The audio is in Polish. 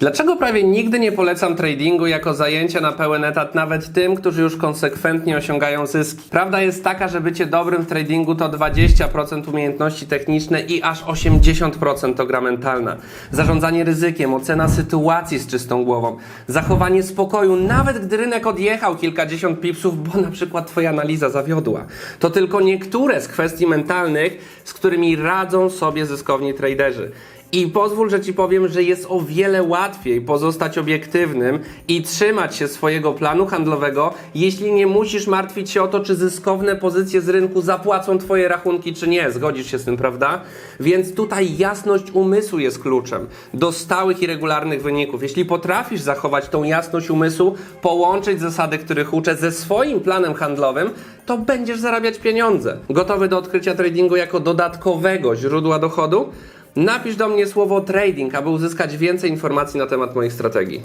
Dlaczego prawie nigdy nie polecam tradingu jako zajęcia na pełen etat nawet tym, którzy już konsekwentnie osiągają zyski? Prawda jest taka, że bycie dobrym w tradingu to 20% umiejętności techniczne i aż 80% to gra mentalna. Zarządzanie ryzykiem, ocena sytuacji z czystą głową, zachowanie spokoju, nawet gdy rynek odjechał kilkadziesiąt pipsów, bo na przykład twoja analiza zawiodła. To tylko niektóre z kwestii mentalnych, z którymi radzą sobie zyskowni traderzy. I pozwól, że ci powiem, że jest o wiele łatwiej pozostać obiektywnym i trzymać się swojego planu handlowego, jeśli nie musisz martwić się o to, czy zyskowne pozycje z rynku zapłacą twoje rachunki, czy nie. Zgodzisz się z tym, prawda? Więc tutaj jasność umysłu jest kluczem do stałych i regularnych wyników. Jeśli potrafisz zachować tą jasność umysłu, połączyć zasady, których uczę, ze swoim planem handlowym, to będziesz zarabiać pieniądze. Gotowy do odkrycia tradingu jako dodatkowego źródła dochodu? Napisz do mnie słowo trading, aby uzyskać więcej informacji na temat moich strategii.